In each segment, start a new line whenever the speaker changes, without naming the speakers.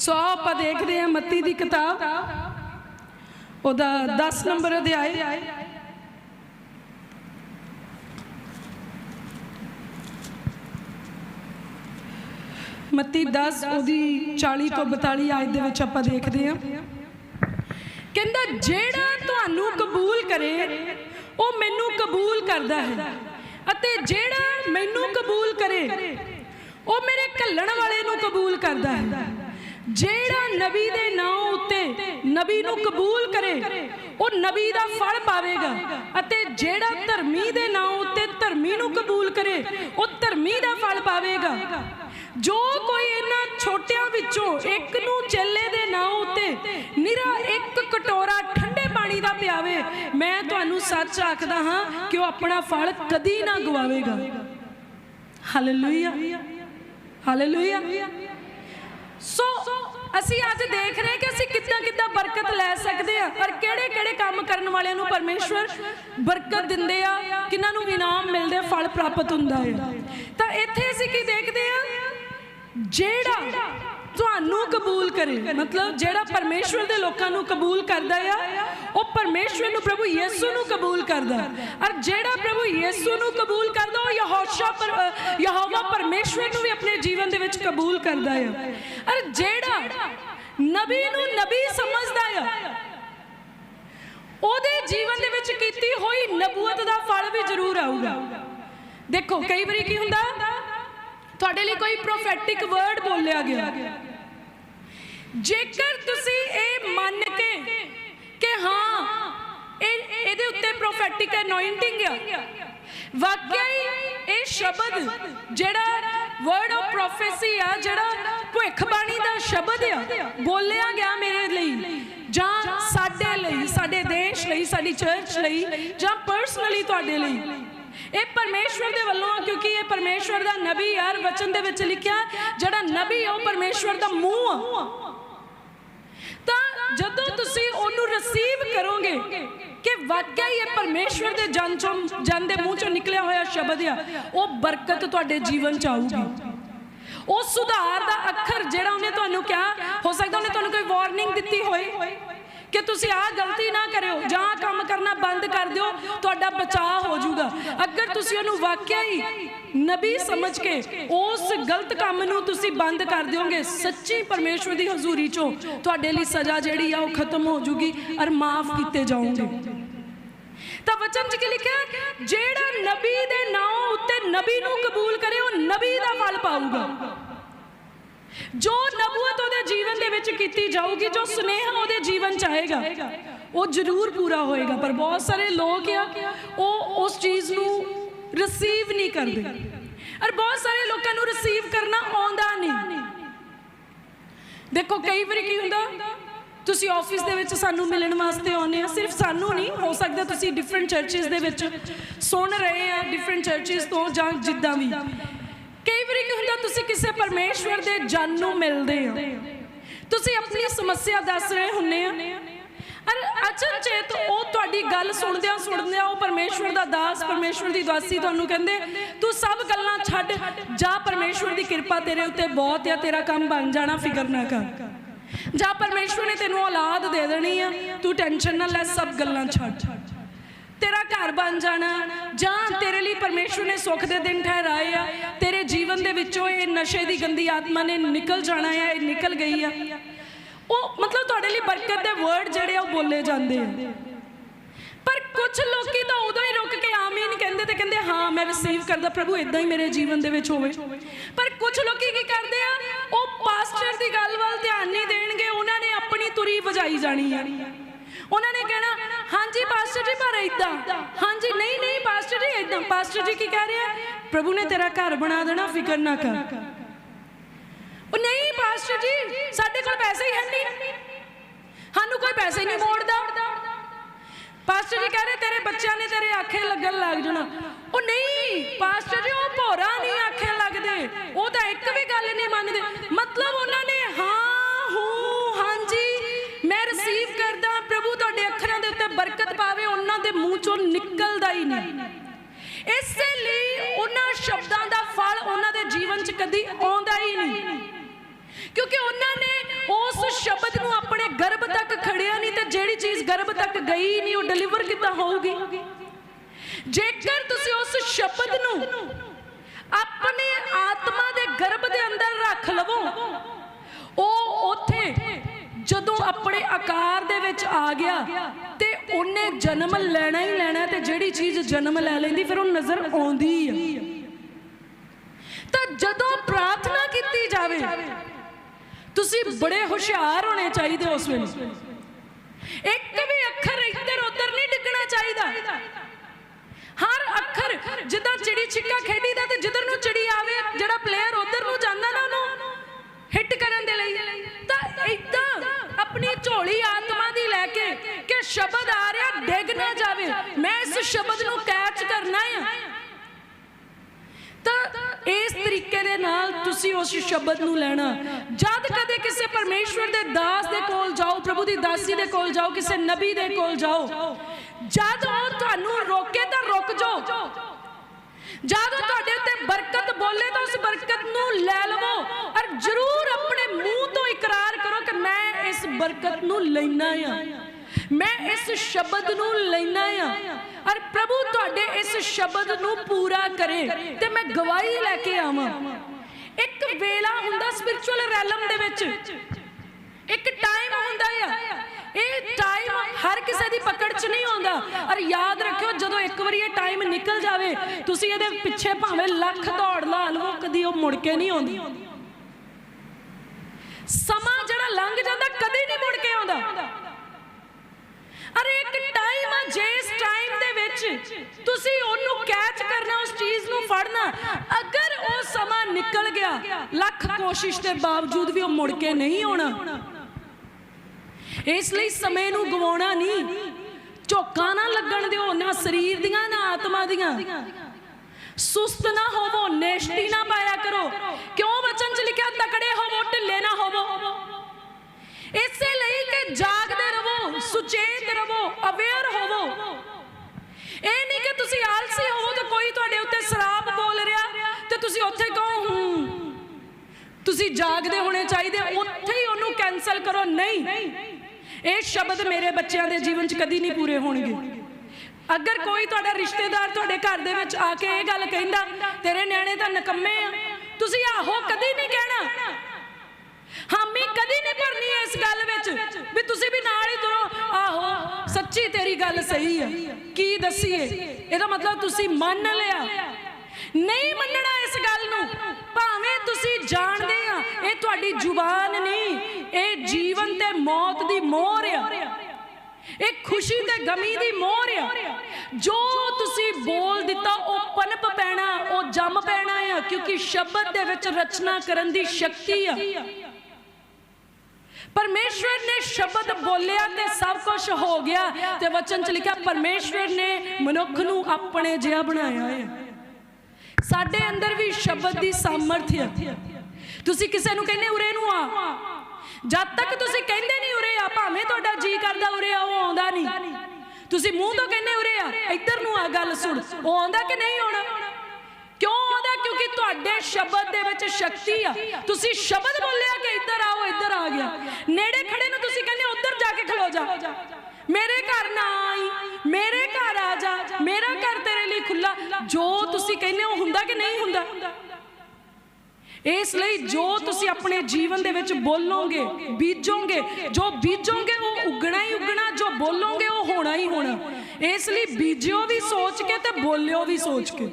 ਸੋ ਆਓ ਆਪਾਂ ਦੇਖਦੇ ਹਾਂ ਮੱਤੀ ਦੀ ਕਿਤਾਬ। ਉਹਦਾ 10 ਨੰਬਰ ਅਧਿਆਇ। ਮੱਤੀ 10 ਉਹਦੀ 40 ਤੋਂ 42 ਆਇਤ ਦੇ ਵਿੱਚ ਆਪਾਂ ਦੇਖਦੇ ਹਾਂ। ਕਹਿੰਦਾ, ਜਿਹੜਾ ਤੁਹਾਨੂੰ ਕਬੂਲ ਕਰੇ, ਉਹ ਮੈਨੂੰ ਕਬੂਲ ਕਰਦਾ ਹੈ। ਅਤੇ ਜਿਹੜਾ ਮੈਨੂੰ ਕਬੂਲ ਕਰੇ, ਉਹ ਮੇਰੇ ਘੱਲਣ ਵਾਲੇ ਨੂੰ ਕਬੂਲ ਕਰਦਾ ਹੈ। ਜਿਹੜਾ ਨਬੀ ਦੇ ਨਾਂ ਉੱਤੇ ਨਬੀ ਨੂੰ ਕਬੂਲ ਕਰੇ ਉਹ ਨਬੀ ਦਾ ਫਲ ਪਾਵੇਗਾ। ਅਤੇ ਜਿਹੜਾ ਧਰਮੀ ਦੇ ਨਾਂ ਉੱਤੇ ਧਰਮੀ ਨੂੰ ਕਬੂਲ ਕਰੇ ਉਹ ਧਰਮੀ ਦਾ ਫਲ ਪਾਵੇਗਾ। ਜੋ ਕੋਈ ਇਹਨਾਂ ਛੋਟਿਆਂ ਵਿੱਚੋਂ ਇੱਕ ਨੂੰ ਚੱਲੇ ਦੇ ਨਾਂ ਉੱਤੇ ਨਿਰਾ ਇੱਕ ਕਟੋਰਾ ਠੰਡੇ ਪਾਣੀ ਦਾ ਪਿਆਵੇ। ਮੈਂ ਤੁਹਾਨੂੰ ਸੱਚ ਆਖਦਾ ਹਾਂ ਕਿ ਉਹ ਆਪਣਾ ਫਲ ਕਦੀ ਨਾ ਗਵਾਵੇਗਾ ਹਾਲੇਲੂਇਆ ਹਾਲੇਲੂਇਆ ਸੋ ਅਸੀਂ ਅੱਜ ਦੇਖ ਰਹੇ ਕਿ ਅਸੀਂ ਕਿੱਦਾਂ ਕਿੱਦਾਂ ਬਰਕਤ ਲੈ ਸਕਦੇ ਆ ਪਰ ਕਿਹੜੇ ਕਿਹੜੇ ਕੰਮ ਕਰਨ ਵਾਲਿਆਂ ਨੂੰ ਪਰਮੇਸ਼ਵਰ ਬਰਕਤ ਦਿੰਦੇ ਆ? ਕਿਨਾਂ ਨੂੰ ਇਨਾਮ ਮਿਲਦੇ ਫਲ ਪ੍ਰਾਪਤ ਹੁੰਦਾ ਹੈ। ਤਾਂ ਇੱਥੇ ਅਸੀਂ ਕੀ ਦੇਖਦੇ ਆ ਜਿਹੜਾ ਤੁਹਾਨੂੰ ਕਬੂਲ ਕਰੇ। ਮਤਲਬ ਜਿਹੜਾ ਪਰਮੇਸ਼ਵਰ ਦੇ ਲੋਕਾਂ ਨੂੰ ਕਬੂਲ ਕਰਦਾ ਆ ਉਹ ਪਰਮੇਸ਼ਵਰ ਨੂੰ ਪ੍ਰਭੂ ਯਿਸੂ ਨੂੰ ਕਬੂਲ ਕਰਦਾ। ਔਰ ਜਿਹੜਾ ਪ੍ਰਭੂ ਯਿਸੂ ਨੂੰ ਕਬੂਲ ਕਰਦਾ ਉਹ ਯਹੋਸ਼ਾ ਪਰ ਯਹੋਵਾ ਪਰਮੇਸ਼ਵਰ ਨੂੰ ਵੀ ਆਪਣੇ ਜੀਵਨ ਦੇ ਵਿੱਚ ਕਬੂਲ ਕਰਦਾ ਆ। ਔਰ ਜਿਹੜਾ ਨਬੀ ਨੂੰ ਨਬੀ ਸਮਝਦਾ ਆ ਉਹਦੇ ਜੀਵਨ ਦੇ ਵਿੱਚ ਕੀਤੀ ਹੋਈ ਨਬੂਵਤ ਦਾ ਫਲ ਵੀ ਜ਼ਰੂਰ ਆਊਗਾ। ਦੇਖੋ ਕਈ ਵਾਰੀ ਕੀ ਹੁੰਦਾ? ਤੁਹਾਡੇ ਲਈ ਕੋਈ ਪ੍ਰੋਫੈਟਿਕ ਵਰਡ ਬੋਲਿਆ ਗਿਆ। ਜੇਕਰ ਤੁਸੀਂ ਇਹ ਮੰਨ ਕੇ ਕਿ ਹਾਂ, ਇਹ ਇਹਦੇ ਉੱਤੇ ਪ੍ਰੋਫੈਟਿਕ ਅਨੋਇੰਟਿੰਗ ਆ। ਵਾਕਿਆ ਇਹ ਸ਼ਬਦ ਜਿਹੜਾ ਵਰਡ ਆਫ ਪ੍ਰੋਫੈਸੀ ਆ, ਜਿਹੜਾ ਭਵਿੱਖਬਾਣੀ ਦਾ ਸ਼ਬਦ ਆ, ਬੋਲਿਆ ਗਿਆ ਮੇਰੇ ਲਈ ਜਾਂ ਸਾਡੇ ਲਈ, ਸਾਡੇ ਦੇਸ਼ ਲਈ, ਸਾਡੀ ਚਰਚ ਲਈ ਜਾਂ ਪਰਸਨਲੀ ਤੁਹਾਡੇ ਲਈ। ਇਹ ਪਰਮੇਸ਼ਵਰ ਦੇ ਵੱਲੋਂ ਆ, ਕਿਉਂਕਿ ਇਹ ਪਰਮੇਸ਼ਵਰ ਦਾ ਨਬੀ ਯਾਰ, ਵਚਨ ਦੇ ਵਿੱਚ ਲਿਖਿਆ, ਜਿਹੜਾ ਨਬੀ ਆ, ਉਹ ਪਰਮੇਸ਼ਵਰ ਦਾ ਮੂੰਹ ਆ ਤਾਂ ਜਦੋਂ ਤੁਸੀਂ ਉਹਨੂੰ ਰਿਸੀਵ ਕਰੋਗੇ ਕਿ ਵਾਕਿਆ ਹੀ ਇਹ ਪਰਮੇਸ਼ਵਰ ਦੇ ਜਨ ਚੋਂ, ਜਨ ਦੇ ਮੂੰਹ ਚੋਂ ਨਿਕਲਿਆ ਹੋਇਆ ਸ਼ਬਦ ਆ, ਉਹ ਬਰਕਤ ਤੁਹਾਡੇ ਜੀਵਨ ਚ ਆਊਗੀ। ਉਹ ਸੁਧਾਰ ਦਾ ਅੱਖਰ ਜਿਹੜਾ ਉਹਨੇ ਤੁਹਾਨੂੰ ਕਿਹਾ, ਹੋ ਸਕਦਾ ਉਹਨੇ ਤੁਹਾਨੂੰ ਕੋਈ ਵਾਰਨਿੰਗ ਦਿੱਤੀ ਹੋਏ ਕਿ ਤੁਸੀਂ ਆਹ ਗਲਤੀ ਨਾ ਕਰਿਓ, ਜਾਂ ਕੰਮ ਕਰਨਾ ਬੰਦ ਕਰ ਦਿਓ, ਤੁਹਾਡਾ ਬਚਾਅ ਹੋ ਜਾਊਗਾ। ਤੁਸੀਂ ਉਹਨੂੰ ਵਾਕਿਆ ਹੀ ਨਬੀ ਸਮਝ ਕੇ ਉਸ ਗਲਤ ਕੰਮ ਨੂੰ ਤੁਸੀਂ ਬੰਦ ਕਰ ਦਿਓਗੇ, ਸੱਚੀ ਪਰਮੇਸ਼ਵਰ ਦੀ ਹਜ਼ੂਰੀ ਚੋਂ ਤੁਹਾਡੇ ਲਈ ਸਜ਼ਾ ਜਿਹੜੀ ਆ ਉਹ ਖਤਮ ਹੋ ਜੂਗੀ ਔਰ ਮਾਫ ਕੀਤੇ ਜਾਓਗੇ। ਤਾਂ ਵਚਨ 'ਚ ਕੀ ਲਿਖਿਆ ਜਿਹੜਾ ਨਬੀ ਦੇ ਨਾਂ ਉੱਤੇ ਨਬੀ ਨੂੰ ਕਬੂਲ ਕਰੇ, ਉਹ ਨਬੀ ਦਾ ਫਲ ਪਾਊਗਾ। ਜੋ ਨਬੂਤ ਉਹਦੇ ਜੀਵਨ ਦੇ ਵਿੱਚ ਕੀਤੀ ਜਾਊਗੀ, ਜੋ ਸੁਨੇਹਾ ਉਹਦੇ ਜੀਵਨ ਚ ਆਏਗਾ, ਉਹ ਜ਼ਰੂਰ ਪੂਰਾ ਹੋਏਗਾ। ਪਰ ਬਹੁਤ ਸਾਰੇ ਲੋਕ ਆ, ਉਹ ਉਸ ਚੀਜ਼ ਨੂੰ ਰਿਸੀਵ ਨਹੀਂ ਕਰਦੇ। ਔਰ ਬਹੁਤ ਸਾਰੇ ਲੋਕਾਂ ਨੂੰ ਰਿਸੀਵ ਕਰਨਾ ਆਉਂਦਾ ਨਹੀਂ ਦੇਖੋ, ਕਈ ਵਾਰੀ ਕੀ ਹੁੰਦਾ, ਤੁਸੀਂ ਆਫਿਸ ਦੇ ਵਿੱਚ ਸਾਨੂੰ ਮਿਲਣ ਵਾਸਤੇ ਆਉਂਦੇ ਆ, ਸਿਰਫ ਸਾਨੂੰ ਨਹੀਂ ਹੋ ਸਕਦਾ ਤੁਸੀਂ ਡਿਫਰੈਂਟ ਚਰਚਸ ਦੇ ਵਿੱਚ ਸੁਣ ਰਹੇ ਆ ਡਿਫਰੈਂਟ ਚਰਚਸ ਤੋਂ ਜਾਂ ਜਿੱਦਾਂ ਵੀ। ਕਈ ਵਾਰੀ ਕੀ ਹੁੰਦਾ, ਤੁਸੀਂ ਕਿਸੇ ਪਰਮੇਸ਼ਵਰ ਦੇ ਜਨ ਨੂੰ ਮਿਲਦੇ ਹੋ ਤੁਸੀਂ ਆਪਣੀ ਸਮੱਸਿਆ ਦੱਸ ਰਹੇ ਹੁੰਨੇ ਆ ਅਰ ਅਚਨਚੇਤ ਉਹ ਤੁਹਾਡੀ ਗੱਲ ਸੁਣਦਿਆਂ ਸੁਣਦਿਆਂ ਉਹ ਪਰਮੇਸ਼ਵਰ ਦਾ ਦਾਸ, ਪਰਮੇਸ਼ਵਰ ਦੀ ਦਾਸੀ ਤੁਹਾਨੂੰ ਕਹਿੰਦੇ, ਤੂੰ ਸਭ ਗੱਲਾਂ ਛੱਡ, ਜਾ ਪਰਮੇਸ਼ਵਰ ਦੀ ਕਿਰਪਾ ਤੇਰੇ ਉੱਤੇ ਬਹੁਤ ਆ, ਤੇਰਾ ਕੰਮ ਬਣ ਜਾਣਾ, ਫਿਕਰ ਨਾ ਕਰ। ਜਾਂ ਪਰਮੇਸ਼ਵਰ ਨੇ ਤੈਨੂੰ ਔਲਾਦ ਦੇ ਦੇਣੀ ਆ, ਤੂੰ ਟੈਨਸ਼ਨ ਨਾ ਲੈ, ਸਭ ਗੱਲਾਂ ਛੱਡ। ਤੇਰਾ ਘਰ ਬਣ ਜਾਣਾ, ਜਾਂ ਤੇਰੇ ਲਈ ਪਰਮੇਸ਼ਵਰ ਨੇ ਸੁੱਖ ਦੇ ਦਿਨ ਠਹਿਰਾਏ ਆ, ਤੇਰੇ ਜੀਵਨ ਦੇ ਵਿੱਚੋਂ ਇਹ ਨਸ਼ੇ ਦੀ ਗੰਦੀ ਆਤਮਾ ਨੇ ਨਿਕਲ ਜਾਣਾ ਆ, ਇਹ ਨਿਕਲ ਗਈ ਆ। ਉਹ ਮਤਲਬ ਤੁਹਾਡੇ ਲਈ ਬਰਕਤ ਦੇ ਵਰਡ ਜਿਹੜੇ ਆ ਉਹ ਬੋਲੇ ਜਾਂਦੇ ਆ। ਪਰ ਕੁਝ ਲੋਕੀ ਤਾਂ ਉਦੋਂ ਹੀ ਰੁਕ ਕੇ ਆਮੀਨ ਕਹਿੰਦੇ ਤੇ ਕਹਿੰਦੇ, ਹਾਂ, ਮੈਂ ਰਿਸੀਵ ਕਰਦਾ, ਪ੍ਰਭੂ ਇਦਾਂ ਹੀ ਮੇਰੇ ਜੀਵਨ ਦੇ ਵਿੱਚ ਹੋਵੇ। ਪਰ ਕੁਝ ਲੋਕੀ ਕੀ ਕਰਦੇ ਆ, ਉਹ ਪਾਸਟਰ ਦੀ ਗੱਲ ਵੱਲ ਧਿਆਨ ਨਹੀਂ ਦੇਣਗੇ, ਉਹਨਾਂ ਨੇ ਆਪਣੀ ਤੁਰੀ ਵਜਾਈ ਜਾਣੀ ਆ। ਉਹਨਾਂ ਨੇ ਕਹਿਣਾ, ਹਾਂਜੀ ਪਾਸਟਰ ਜੀ, ਪਰ ਇਦਾਂ ਹਾਂਜੀ, ਨਹੀਂ ਨਹੀਂ ਪਾਸਟਰ ਜੀ ਇਦਾਂ ਪਾਸਟਰ ਜੀ ਕੀ ਕਹਿ ਰਹੇ ਪ੍ਰਭੂ ਨੇ ਤੇਰਾ ਘਰ ਬਣਾ ਦੇਣਾ, ਫਿਕਰ ਨਾ ਕਰ। ਉਹ, ਨਹੀਂ ਪਾਸਟਰ ਜੀ, ਸਾਡੇ ਕੋਲ ਪੈਸੇ ਹੀ ਹੈ ਨਹੀਂ ਪੈਸੇ ਨਹੀਂ ਮੋੜਦਾ। ਪਾਸਟਰ ਜੀ ਕਹਿ ਤੇਰੇ ਬੱਚਿਆਂ ਨੇ ਤੇਰੇ ਆਖੇ ਲੱਗਣ ਲੱਗ ਜਾਣਾ। ਉਹ ਨਹੀਂ, ਪਾਸਟਰ ਜੀ, ਉਹ ਭੋਰਾ ਨਹੀਂ ਆਖੇ ਲੱਗਦੇ। ਉਹ ਤਾਂ ਇੱਕ ਵੀ ਗੱਲ ਨਹੀਂ ਮੰਨਦੇ। ਮਤਲਬ ਉਹਨਾਂ ਨੇ ਹਾਂ, ਹੂੰ, ਹਾਂਜੀ, ਮੈਂ ਰਿਸੀਵ ਕਰਦਾ, ਪ੍ਰਭੂ ਤੁਹਾਡੇ ਅੱਖਰਾਂ ਦੇ ਉੱਤੇ ਬਰਕਤ ਪਾਵੇ, ਉਹਨਾਂ ਦੇ ਮੂੰਹ ਚੋਂ ਨਿਕਲਦਾ ਹੀ ਨਹੀਂ। ਇਸੇ ਲਈ ਉਹਨਾਂ ਸ਼ਬਦਾਂ ਦਾ ਫਲ ਉਹਨਾਂ ਦੇ ਜੀਵਨ 'ਚ ਕਦੀ ਆਉਂਦਾ ਹੀ ਨਹੀਂ। ਕਿਉਂਕਿ ਉਹਨਾਂ ਨੇ ਉਸ ਸ਼ਬਦ ਨੂੰ ਆਪਣੇ ਗਰਭ ਤੱਕ ਖੜਿਆ ਨਹੀਂ ਤੇ ਜਿਹੜੀ ਚੀਜ਼ ਗਰਭ ਤੱਕ ਗਈ ਨਹੀਂ, ਉਹ ਡਿਲੀਵਰ ਕਿੱਦਾਂ ਹੋਊਗੀ? ਜੇਕਰ ਤੁਸੀਂ ਉਸ ਸ਼ਬਦ ਨੂੰ ਆਪਣੇ ਆਤਮਾ ਦੇ ਗਰਭ ਦੇ ਅੰਦਰ ਰੱਖ ਲਵੋ, ਉਹ ਉੱਥੇ ਜਦੋਂ ਆਪਣੇ ਆਕਾਰ ਦੇ ਵਿੱਚ ਆ ਗਿਆ ਤੇ ਉਹਨੇ ਜਨਮ ਲੈਣਾ ਹੀ ਲੈਣਾ ਤੇ ਜਿਹੜੀ ਚੀਜ਼ ਜਨਮ ਲੈ ਲੈਂਦੀ ਫਿਰ ਉਹ ਨਜ਼ਰ ਆਉਂਦੀ ਆ। ਤਾਂ ਜਦੋਂ ਪ੍ਰਾਰਥਨਾ ਕੀਤੀ ਜਾਵੇ ਤੁਸੀਂ ਬੜੇ ਹੁਸ਼ਿਆਰ ਹੋਣੇ ਚਾਹੀਦੇ ਉਸ ਵੇਲੇ। ਇੱਕ ਵੀ ਅੱਖਰ ਇੱਧਰ ਉੱਧਰ ਨਹੀਂ ਡਿੱਗਣਾ ਚਾਹੀਦਾ। ਹਰ ਅੱਖਰ ਜਿੱਦਾਂ ਚਿੜੀ ਛਿੱਕਾ ਖੇਡੀਦਾ ਤੇ ਜਿੱਧਰ ਨੂੰ ਚਿੜੀ ਆਵੇ ਜਿਹੜਾ ਪਲੇਅਰ ਉਧਰ ਨੂੰ ਜਾਂਦਾ ਨਾ ਉਹਨੂੰ ਹਿੱਟ ਕਰਨ ਦੇ ਲਈ। ਤਾਂ ਇਦਾਂ ਆਪਣੀ ਝੋਲੀ ਆਤਮਾ ਦੀ ਲੈ ਕੇ ਕਿ ਸ਼ਬਦ ਆ ਰਿਹਾ ਡਿੱਗ ਨਾ ਜਾਵੇ। ਮੈਂ ਇਸ ਸ਼ਬਦ ਨੂੰ ਕੈਚ ਕਰਨਾ ਆ ਤਾਂ ਇਸ ਤਰੀਕੇ ਦੇ ਨਾਲ ਤੁਸੀਂ ਉਸ ਸ਼ਬਦ ਨੂੰ ਲੈਣਾ। ਜਦ ਕਦੇ ਕਿਸੇ ਪਰਮੇਸ਼ਵਰ ਦੇ ਦਾਸ ਦੇ ਕੋਲ ਜਾਓ, ਪ੍ਰਭੂ ਦੀ ਦਾਸੀ ਦੇ ਕੋਲ ਜਾਓ, ਕਿਸੇ ਨਬੀ ਦੇ ਕੋਲ ਜਾਓ, ਜਦ ਉਹ ਤੁਹਾਨੂੰ ਰੋਕੇ ਤਾਂ ਰੁਕ ਜਾਓ। ਜਦ ਉਹ ਤੁਹਾਡੇ ਉੱਤੇ ਬਰਕਤ ਬੋਲੇ ਤਾਂ ਉਸ ਬਰਕਤ ਨੂੰ ਲੈ ਲਵੋ ਔਰ ਜ਼ਰੂਰ ਆਪਣੇ ਮੂੰਹ ਤੋਂ ਇਕਰਾਰ ਕਰੋ ਕਿ ਮੈਂ ਇਸ ਬਰਕਤ ਨੂੰ ਲੈਣਾ ਆ ਮੈਂ ਇਸ ਸ਼ਬਦ ਨੂੰ ਲੈਣਾ ਆ ਔਰ ਪ੍ਰਭੂ ਤੁਹਾਡੇ ਇਸ ਸ਼ਬਦ ਨੂੰ ਪੂਰਾ ਕਰੇ ਤੇ ਮੈਂ ਗਵਾਹੀ ਲੈ ਕੇ ਆਵਾਂ। ਇੱਕ ਵੇਲਾ ਹੁੰਦਾ ਸਪਿਰਚੁਅਲ ਰੈਲਮ ਦੇ ਵਿੱਚ। ਇੱਕ ਟਾਈਮ ਹੁੰਦਾ ਆ। ਇਹ ਟਾਈਮ ਹਰ ਕਿਸੇ ਦੀ ਪਕੜ 'ਚ ਨਹੀਂ ਆਉਂਦਾ। ਔਰ ਯਾਦ ਰੱਖਿਓ, ਜਦੋਂ ਇੱਕ ਵਾਰੀ ਇਹ ਟਾਈਮ ਨਿਕਲ ਜਾਵੇ, ਤੁਸੀਂ ਇਹਦੇ ਪਿੱਛੇ ਭਾਵੇਂ ਲੱਖ ਦੌੜ ਲਾ ਲਵੋ, ਕਦੀ ਉਹ ਮੁੜ ਕੇ ਨਹੀਂ ਆਉਂਦੀ। ਸਮਾਂ ਜਿਹੜਾ ਲੰਘ ਜਾਂਦਾ, ਕਦੇ ਨਹੀਂ ਮੁੜ ਕੇ ਆਉਂਦਾ ਅਰੇ ਇੱਕ ਟਾਈਮ ਆ ਜਿਸ ਟਾਈਮ ਦੇ ਵਿੱਚ ਤੁਸੀਂ ਉਹਨੂੰ ਕੈਚ ਕਰਨਾ ਉਸ ਚੀਜ਼ ਨੂੰ ਫੜਨਾ ਅਗਰ ਉਹ ਸਮਾਂ ਨਿਕਲ ਗਿਆ ਲੱਖ ਕੋਸ਼ਿਸ਼ ਦੇ ਬਾਵਜੂਦ ਵੀ ਉਹ ਮੁੜ ਕੇ ਨਹੀਂ ਆਉਣਾ। ਇਸ ਲਈ ਸਮੇਂ ਨੂੰ ਗਵਾਉਣਾ ਨਹੀਂ। ਝੋਕਾਂ ਨਾ ਲੱਗਣ ਦਿਓ, ਨਾ ਸਰੀਰ ਦੀਆਂ, ਨਾ ਆਤਮਾ ਦੀਆਂ। ਸੁਸਤ ਨਾ ਹੋਵੋ, ਨੇਸ਼ਟੀ ਨਾ ਪਾਇਆ ਕਰੋ। ਕਿਉਂ ਵਚਨ ਚ ਲਿਖਿਆ, ਤਕੜੇ ਹੋਵੋ, ਢਿੱਲੇ ਨਾ ਹੋਵੋ। ਇਸੇ ਲਈ ਕਿ ਜਾਗਦੇ ਰਹੋ, ਸੁਚੇਤ ਰਹੋ ਅਵੇਅਰ ਹੋਵੋ। ਇਹ ਨਹੀਂ ਕਿ ਤੁਸੀਂ ਆਲਸੀ ਹੋਵੋ ਤੇ ਕੋਈ ਤੁਹਾਡੇ ਉੱਤੇ ਸਰਾਪ ਬੋਲ ਰਿਹਾ ਤੇ ਤੁਸੀਂ ਉੱਥੇ ਕਹੋ ਤੁਸੀਂ ਜਾਗਦੇ ਹੋਣੇ ਚਾਹੀਦੇ ਉੱਥੇ ਹੀ ਉਹਨੂੰ ਕੈਨਸਲ ਕਰੋ। ਨਹੀਂ। ਇਹ ਸ਼ਬਦ ਮੇਰੇ ਬੱਚਿਆਂ ਦੇ ਜੀਵਨ 'ਚ ਕਦੀ ਨਹੀਂ ਪੂਰੇ ਹੋਣਗੇ। ਅਗਰ ਕੋਈ ਤੁਹਾਡਾ ਰਿਸ਼ਤੇਦਾਰ ਤੁਹਾਡੇ ਘਰ ਦੇ ਵਿੱਚ ਆ ਕੇ ਇਹ ਗੱਲ ਕਹਿੰਦਾ, ਤੇਰੇ ਨਿਆਣੇ ਤਾਂ ਨਕੰਮੇ ਆ। ਤੁਸੀਂ ਆਹੋ ਕਦੀ ਨਹੀਂ ਕਹਿਣਾ। ਹਾਮੀ ਕਦੀ ਨਹੀਂ ਭਰਨੀ ਇਸ ਗੱਲ ਵਿੱਚ ਵੀ ਤੁਸੀਂ ਵੀ ਨਾਲ ਹੀ ਤੁਰੋ। ਆਹੋ, ਸੱਚੀ ਤੇਰੀ ਗੱਲ ਸਹੀ ਹੈ ਕੀ ਦਸੀਏ? ਇਹਦਾ ਮਤਲਬ ਤੁਸੀਂ ਮੰਨ ਲਿਆ। ਨਹੀਂ ਮੰਨਣਾ ਇਸ ਗੱਲ ਨੂੰ। ਭਾਵੇਂ ਤੁਸੀਂ ਜਾਣਦੇ ਤੁਹਾਡੀ ਜ਼ੁਬਾਨ ਨਹੀਂ ਇਹ ਜੀਵਨ ਤੇ ਮੌਤ ਦੀ ਮੋਹਰ ਆ। ਇਹ ਖੁਸ਼ੀ ਤੇ ਗਮੀ ਦੀ ਮੋਹਰ ਆ। ਜੋ ਤੁਸੀਂ ਬੋਲ ਦਿੱਤਾ, ਉਹ ਪਨਪ ਪੈਣਾ, ਉਹ ਜੰਮ ਪੈਣਾ ਆ, ਕਿਉਂਕਿ ਸ਼ਬਦ ਦੇ ਵਿੱਚ ਰਚਨਾ ਕਰਨ ਦੀ ਸ਼ਕਤੀ ਆ। ਪਰਮੇਸ਼ਵਰ ਨੇ ਸ਼ਬਦ ਬੋਲਿਆ ਤੇ ਸਭ ਕੁਝ ਹੋ ਗਿਆ ਤੇ ਵਚਨ ਚ ਲਿਖਿਆ, ਪਰਮੇਸ਼ਵਰ ਨੇ ਮਨੁੱਖ ਨੂੰ ਆਪਣੇ ਜਿਹਾ ਬਣਾਇਆ ਹੈ ਸਾਡੇ ਅੰਦਰ ਵੀ ਸ਼ਬਦ ਦੀ ਸਾਮਰਥ ਹੈ ਤੁਸੀਂ ਕਿਸੇ ਨੂੰ ਕਹਿੰਦੇ ਉਰੇ ਨੂੰ ਆ। ਜਦ ਤੱਕ ਤੁਸੀਂ ਕਹਿੰਦੇ ਨਹੀਂ ਉਰੇ ਆ, ਭਾਵੇਂ ਤੁਹਾਡਾ ਜੀ ਕਰਦਾ ਉਰੇ ਆ, ਉਹ ਆਉਂਦਾ ਨਹੀਂ। ਤੁਸੀਂ ਮੂੰਹ ਤੋਂ ਕਹਿੰਦੇ ਉਰੇ ਆ, ਇੱਧਰ ਨੂੰ ਆ ਗੱਲ ਸੁਣ, ਉਹ ਆਉਂਦਾ ਕਿ ਨਹੀਂ ਆਉਣਾ ਕਿਉਂ ਆਉਂਦਾ? ਕਿਉਂਕਿ ਤੁਹਾਡੇ ਸ਼ਬਦ ਦੇ ਵਿੱਚ ਸ਼ਕਤੀ ਆ। ਤੁਸੀਂ ਸ਼ਬਦ ਬੋਲਿਆ ਕਿ ਇੱਧਰ ਆਓ, ਇੱਧਰ ਆ ਗਿਆ। ਨੇੜੇ ਖੜੇ ਨੂੰ ਤੁਸੀਂ ਕਹਿੰਦੇ ਉੱਧਰ ਜਾ ਕੇ ਖਲੋ ਜਾ। ਮੇਰੇ ਘਰ ਨਾ ਆਈ, ਮੇਰੇ ਘਰ ਆ ਜਾ, ਮੇਰਾ ਘਰ ਤੇਰੇ ਲਈ ਖੁੱਲਾ ਜੋ ਤੁਸੀਂ ਕਹਿੰਦੇ ਹੋ ਹੁੰਦਾ ਕਿ ਨਹੀਂ ਹੁੰਦਾ? ਇਸ ਲਈ ਜੋ ਤੁਸੀਂ ਆਪਣੇ ਜੀਵਨ ਦੇ ਵਿੱਚ ਬੋਲੋਗੇ, ਬੀਜੋਗੇ, ਜੋ ਬੀਜੋਗੇ ਉਹ ਉਗਣਾ ਹੀ ਉਗਣਾ, ਜੋ ਬੋਲੋਗੇ ਉਹ ਹੋਣਾ ਹੀ ਹੋਣਾ। ਇਸ ਲਈ ਬੀਜਿਓ ਵੀ ਸੋਚ ਕੇ ਤੇ ਬੋਲਿਓ ਵੀ ਸੋਚ ਕੇ।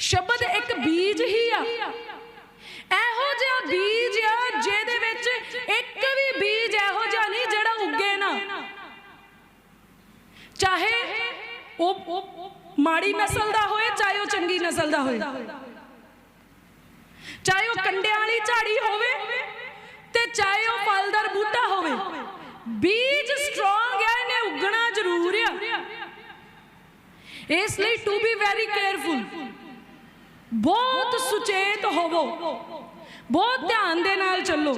ਸ਼ਬਦ ਇੱਕ ਬੀਜ ਹੀ ਆ। ਇਹੋ ਜਿਹਾ ਬੀਜ ਆ ਜਿਹਦੇ ਵਿੱਚ ਇੱਕ ਵੀ ਬੀਜ ਇਹੋ ਜਿਹਾ ਨਹੀਂ ਜਿਹੜਾ ਉੱਗੇ ਨਾ। ਚਾਹੇ ਉਹ ਮਾੜੀ ਨਸਲ ਦਾ ਹੋਏ, ਚਾਹੇ ਉਹ ਚੰਗੀ ਨਸਲ ਦਾ ਹੋਏ। ਚਾਹੇ ਉਹ ਕੰਡਿਆਂ ਵਾਲੀ ਝਾੜੀ ਹੋਵੇ ਤੇ ਚਾਹੇ ਉਹ ਫਲਦਾਰ ਬੂਟਾ ਹੋਵੇ। ਬੀਜ ਸਟਰੋਂਗ ਹੈ, ਇਹਨੇ ਉੱਗਣਾ ਜ਼ਰੂਰ ਆ। ਇਸ ਲਈ ਟੂ ਬੀ ਵੈਰੀ ਕੇਅਰਫੁਲ ਬਹੁਤ ਸੁਚੇਤ ਹੋਵੋ। ਬਹੁਤ ਧਿਆਨ ਦੇ ਨਾਲ ਚੱਲੋ।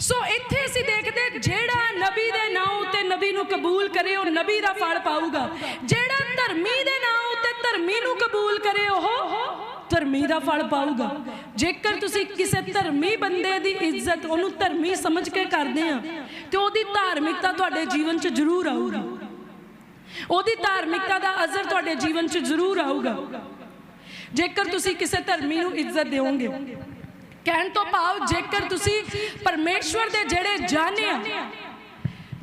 ਸੋ ਇੱਥੇ ਅਸੀਂ ਦੇਖਦੇ ਜਿਹੜਾ ਨਬੀ ਦੇ ਨਾਂ ਉੱਤੇ ਨਬੀ ਨੂੰ ਕਬੂਲ ਕਰੇ, ਉਹ ਨਬੀ ਦਾ ਫਲ ਪਾਊਗਾ। ਜਿਹੜਾ ਧਰਮੀ ਦੇ ਨਾਂ ਉੱਤੇ ਧਰਮੀ ਨੂੰ ਕਬੂਲ ਕਰੇ, ਉਹ ਧਰਮੀ ਦਾ ਫਲ ਪਾਊਗਾ। ਜੇਕਰ ਤੁਸੀਂ ਕਿਸੇ ਧਰਮੀ ਬੰਦੇ ਦੀ ਇੱਜ਼ਤ ਉਹਨੂੰ ਧਰਮੀ ਸਮਝ ਕੇ ਕਰਦੇ ਆ, ਤੇ ਉਹਦੀ ਧਾਰਮਿਕਤਾ ਤੁਹਾਡੇ ਜੀਵਨ 'ਚ ਜ਼ਰੂਰ ਆਊਗੀ। ਉਹਦੀ ਧਾਰਮਿਕਤਾ ਦਾ ਅਸਰ ਤੁਹਾਡੇ ਜੀਵਨ 'ਚ ਜ਼ਰੂਰ ਆਊਗਾ। ਜੇਕਰ ਤੁਸੀਂ ਕਿਸੇ ਧਰਮੀ ਨੂੰ ਇੱਜ਼ਤ ਦਿਓਗੇ, ਕਹਿਣ ਤੋਂ ਭਾਵ ਜੇਕਰ ਤੁਸੀਂ ਪਰਮੇਸ਼ਵਰ ਦੇ ਜਿਹੜੇ ਜਾਣੇ ਆ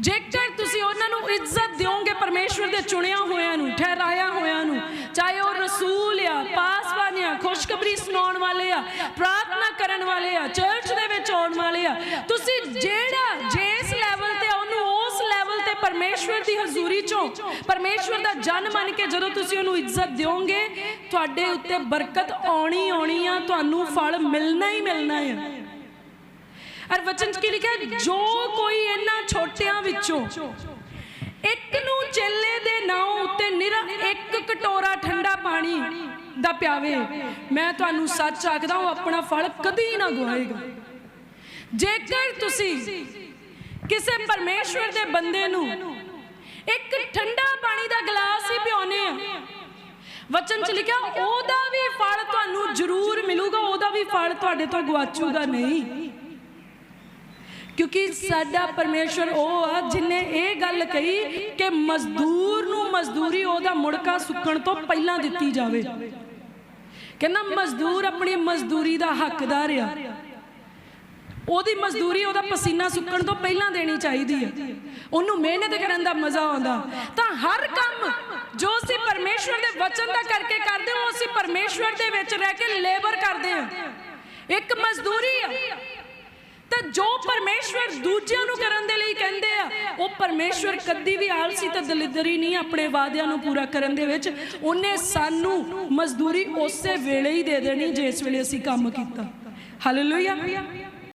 ਜੇਕਰ ਤੁਸੀਂ ਉਹਨਾਂ ਨੂੰ ਇੱਜ਼ਤ ਦਿਓਗੇ ਪਰਮੇਸ਼ਵਰ ਦੇ ਚੁਣਿਆ ਹੋਇਆਂ ਨੂੰ, ਠਹਿਰਾਇਆ ਹੋਇਆਂ ਨੂੰ, ਚਾਹੇ ਉਹ ਰਸੂਲ ਆ, ਪਾਸਵਾਨ ਆ, ਖੁਸ਼ਖਬਰੀ ਸੁਣਾਉਣ ਵਾਲੇ ਆ, ਪ੍ਰਾਰਥਨਾ ਕਰਨ ਵਾਲੇ ਆ, ਚਰਚ ਦੇ ਵਿੱਚ ਆਉਣ ਵਾਲੇ ਆ, ਤੁਸੀਂ ਜਿਹੜਾ ਜਿਸ ਲੈਵਲ ਤੇ ਉਹਨੂੰ ਉਸ ਲੈਵਲ ਤੇ ਪਰਮੇਸ਼ਵਰ ਦੀ ਹਜ਼ੂਰੀ ਚੋਂ, ਪਰਮੇਸ਼ਵਰ ਦਾ ਜਨ ਮੰਨ ਕੇ ਜਦੋਂ ਤੁਸੀਂ ਉਹਨੂੰ ਇੱਜ਼ਤ ਦਿਓਗੇ, ਤੁਹਾਡੇ ਉੱਤੇ ਬਰਕਤ ਆਉਣੀ ਆਉਣੀ ਆ, ਤੁਹਾਨੂੰ ਫਲ ਮਿਲਣਾ ਹੀ ਮਿਲਣਾ ਹੈ ਅਰ ਵਚਨ 'ਚ ਕੀ ਲਿਖਿਆ? ਜੋ ਕੋਈ ਇਹਨਾਂ ਛੋਟਿਆਂ ਵਿੱਚੋਂ ਇੱਕ ਨੂੰ ਚੇਲੇ ਦੇ ਨਾਂ ਉੱਤੇ ਨਿਰਾ ਇੱਕ ਕਟੋਰਾ ਠੰਡਾ ਪਾਣੀ ਦਾ ਪਿਆਵੇ, ਮੈਂ ਤੁਹਾਨੂੰ ਸੱਚ ਆਖਦਾ ਉਹ ਆਪਣਾ ਫਲ ਕਦੀ ਨਾ ਗਵਾਏਗਾ ਜੇਕਰ ਤੁਸੀਂ ਕਿਸੇ ਪਰਮੇਸ਼ਵਰ ਦੇ ਬੰਦੇ ਨੂੰ ਇੱਕ ਠੰਡਾ ਪਾਣੀ ਦਾ ਗਲਾਸ ਹੀ ਪਿਆਉਨੇ ਆ, ਵਚਨ ਚ ਲਿਖਿਆ, ਉਹਦਾ ਵੀ ਫਲ ਤੁਹਾਨੂੰ ਜ਼ਰੂਰ ਮਿਲੂਗਾ, ਉਹਦਾ ਵੀ ਫਲ ਤੁਹਾਡੇ ਤੋਂ ਗਵਾਚੂਗਾ ਨਹੀਂ। ਕਿਉਂਕਿ ਸਾਡਾ ਪਰਮੇਸ਼ਰ ਉਹ ਆ ਜਿਨੇ ਇਹ ਗੱਲ ਕਹੀ ਕਿ ਮਜ਼ਦੂਰ ਨੂੰ ਮਜ਼ਦੂਰੀ ਉਹਦਾ ਮੁੜਕਾ ਸੁੱਕਣ ਤੋਂ ਪਹਿਲਾਂ ਦਿੱਤੀ ਜਾਵੇ। ਕਹਿੰਦਾ ਮਜ਼ਦੂਰ ਆਪਣੀ ਮਜ਼ਦੂਰੀ ਦਾ ਹੱਕਦਾਰ ਆ। ਉਹਦੀ ਮਜ਼ਦੂਰੀ ਉਹਦਾ ਪਸੀਨਾ ਸੁੱਕਣ ਤੋਂ ਪਹਿਲਾਂ ਦੇਣੀ ਚਾਹੀਦੀ ਹੈ ਉਹਨੂੰ ਮਿਹਨਤ ਕਰਨ ਦਾ ਮਜ਼ਾ ਆਉਂਦਾ। ਤਾਂ ਹਰ ਕੰਮ ਜੋ ਅਸੀਂ ਪਰਮੇਸ਼ਵਰ ਦੇ ਵਚਨ ਦਾ ਕਰਕੇ ਕਰਦੇ ਹਾਂ, ਉਹ ਅਸੀਂ ਪਰਮੇਸ਼ਵਰ ਦੇ ਵਿੱਚ ਰਹਿ ਕੇ ਲੇਬਰ ਕਰਦੇ ਹਾਂ। ਇੱਕ ਮਜ਼ਦੂਰੀ ਆ। ਤਾਂ ਜੋ ਪਰਮੇਸ਼ਵਰ ਦੂਜਿਆਂ ਨੂੰ ਕਰਨ ਦੇ ਲਈ ਕਹਿੰਦੇ ਆ, ਉਹ ਪਰਮੇਸ਼ਵਰ ਕਦੀ ਵੀ ਆਲਸੀ ਤੇ ਦਲਿਦਰੀ ਨਹੀਂ ਆਪਣੇ ਵਾਅਦਿਆਂ ਨੂੰ ਪੂਰਾ ਕਰਨ ਦੇ ਵਿੱਚ। ਉਹਨੇ ਸਾਨੂੰ ਮਜ਼ਦੂਰੀ ਉਸੇ ਵੇਲੇ ਹੀ ਦੇ ਦੇਣੀ, ਜਿਸ ਵੇਲੇ ਅਸੀਂ ਕੰਮ ਕੀਤਾ। ਹਾਲੇਲੂਇਆ